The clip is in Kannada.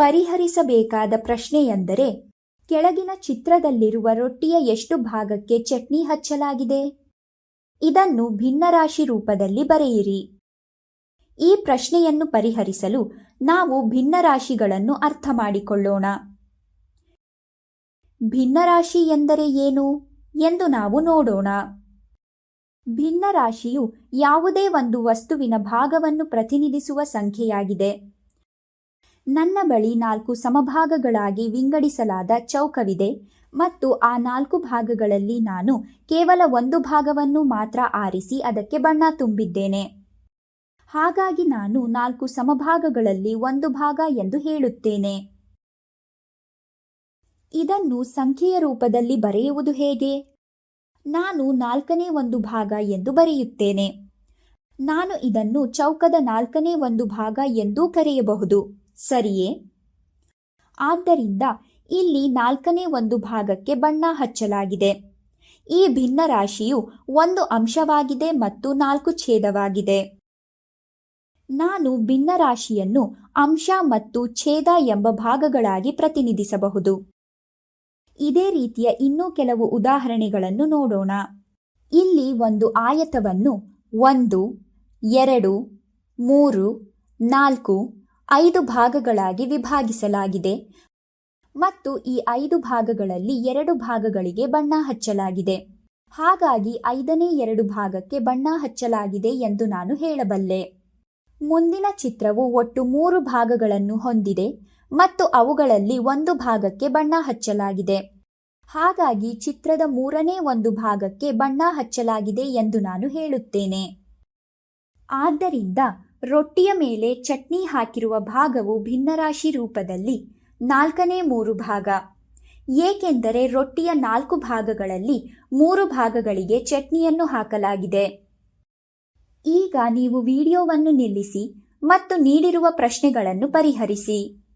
ಪರಿಹರಿಸಬೇಕಾದ ಪ್ರಶ್ನೆಯೆಂದರೆ, ಕೆಳಗಿನ ಚಿತ್ರದಲ್ಲಿರುವ ರೊಟ್ಟಿಯ ಎಷ್ಟು ಭಾಗಕ್ಕೆ ಚಟ್ನಿ ಹಚ್ಚಲಾಗಿದೆ? ಇದನ್ನು ಭಿನ್ನರಾಶಿ ರೂಪದಲ್ಲಿ ಬರೆಯಿರಿ. ಈ ಪ್ರಶ್ನೆಯನ್ನು ಪರಿಹರಿಸಲು ನಾವು ಭಿನ್ನರಾಶಿಗಳನ್ನು ಅರ್ಥ ಮಾಡಿಕೊಳ್ಳೋಣ. ಭಿನ್ನರಾಶಿ ಎಂದರೆ ಏನು ಎಂದು ನಾವು ನೋಡೋಣ. ಭಿನ್ನರಾಶಿಯು ಯಾವುದೇ ಒಂದು ವಸ್ತುವಿನ ಭಾಗವನ್ನು ಪ್ರತಿನಿಧಿಸುವ ಸಂಖ್ಯೆಯಾಗಿದೆ. ನನ್ನ ಬಳಿ ನಾಲ್ಕು ಸಮಭಾಗಗಳಾಗಿ ವಿಂಗಡಿಸಲಾದ ಚೌಕವಿದೆ ಮತ್ತು ಆ ನಾಲ್ಕು ಭಾಗಗಳಲ್ಲಿ ನಾನು ಕೇವಲ ಒಂದು ಭಾಗವನ್ನು ಮಾತ್ರ ಆರಿಸಿ ಅದಕ್ಕೆ ಬಣ್ಣ ತುಂಬಿದ್ದೇನೆ. ಹಾಗಾಗಿ ನಾನು ನಾಲ್ಕು ಸಮಭಾಗಗಳಲ್ಲಿ ಒಂದು ಭಾಗ ಎಂದು ಹೇಳುತ್ತೇನೆ. ಇದನ್ನು ಸಂಖ್ಯೆಯ ರೂಪದಲ್ಲಿ ಬರೆಯುವುದು ಹೇಗೆ? ನಾನು ನಾಲ್ಕನೇ ಒಂದು ಭಾಗ ಎಂದು ಬರೆಯುತ್ತೇನೆ. ನಾನು ಇದನ್ನು ಚೌಕದ ನಾಲ್ಕನೇ ಒಂದು ಭಾಗ ಎಂದೂ ಕರೆಯಬಹುದು. ಸರಿಯೇ? ಆದ್ದರಿಂದ ಇಲ್ಲಿ ನಾಲ್ಕನೇ ಒಂದು ಭಾಗಕ್ಕೆ ಬಣ್ಣ ಹಚ್ಚಲಾಗಿದೆ. ಈ ಭಿನ್ನ ರಾಶಿಯು ಒಂದು ಅಂಶವಾಗಿದೆ ಮತ್ತು ನಾಲ್ಕು ಛೇದವಾಗಿದೆ. ನಾನು ಭಿನ್ನ ರಾಶಿಯನ್ನು ಅಂಶ ಮತ್ತು ಛೇದ ಎಂಬ ಭಾಗಗಳಾಗಿ ಪ್ರತಿನಿಧಿಸಬಹುದು. ಇದೇ ರೀತಿಯ ಇನ್ನೂ ಕೆಲವು ಉದಾಹರಣೆಗಳನ್ನು ನೋಡೋಣ. ಇಲ್ಲಿ ಒಂದು ಆಯತವನ್ನು ಒಂದು, ಎರಡು, ಮೂರು, ನಾಲ್ಕು ಐದು ಭಾಗಗಳಾಗಿ ವಿಭಾಗಿಸಲಾಗಿದೆ. ಮತ್ತು ಈ ಐದು ಭಾಗಗಳಲ್ಲಿ ಎರಡು ಭಾಗಗಳಿಗೆ ಬಣ್ಣ ಹಚ್ಚಲಾಗಿದೆ. ಹಾಗಾಗಿ ಐದನೇ ಎರಡು ಭಾಗಕ್ಕೆ ಬಣ್ಣ ಹಚ್ಚಲಾಗಿದೆ ಎಂದು ನಾನು ಹೇಳಬಲ್ಲೆ. ಮುಂದಿನ ಚಿತ್ರವು ಒಟ್ಟು ಮೂರು ಭಾಗಗಳನ್ನು ಹೊಂದಿದೆ ಮತ್ತು ಅವುಗಳಲ್ಲಿ ಒಂದು ಭಾಗಕ್ಕೆ ಬಣ್ಣ ಹಚ್ಚಲಾಗಿದೆ. ಹಾಗಾಗಿ ಚಿತ್ರದ ಮೂರನೇ ಒಂದು ಭಾಗಕ್ಕೆ ಬಣ್ಣ ಹಚ್ಚಲಾಗಿದೆ ಎಂದು ನಾನು ಹೇಳುತ್ತೇನೆ. ಆದ್ದರಿಂದ ರೊಟ್ಟಿಯ ಮೇಲೆ ಚಟ್ನಿ ಹಾಕಿರುವ ಭಾಗವು ಭಿನ್ನರಾಶಿ ರೂಪದಲ್ಲಿ ನಾಲ್ಕನೇ ಮೂರು ಭಾಗ. ಏಕೆಂದರೆ ರೊಟ್ಟಿಯ ನಾಲ್ಕು ಭಾಗಗಳಲ್ಲಿ ಮೂರು ಭಾಗಗಳಿಗೆ ಚಟ್ನಿಯನ್ನು ಹಾಕಲಾಗಿದೆ. ಈಗ ನೀವು ವಿಡಿಯೋವನ್ನು ನಿಲ್ಲಿಸಿ ಮತ್ತು ನೀಡಿರುವ ಪ್ರಶ್ನೆಗಳನ್ನು ಪರಿಹರಿಸಿ.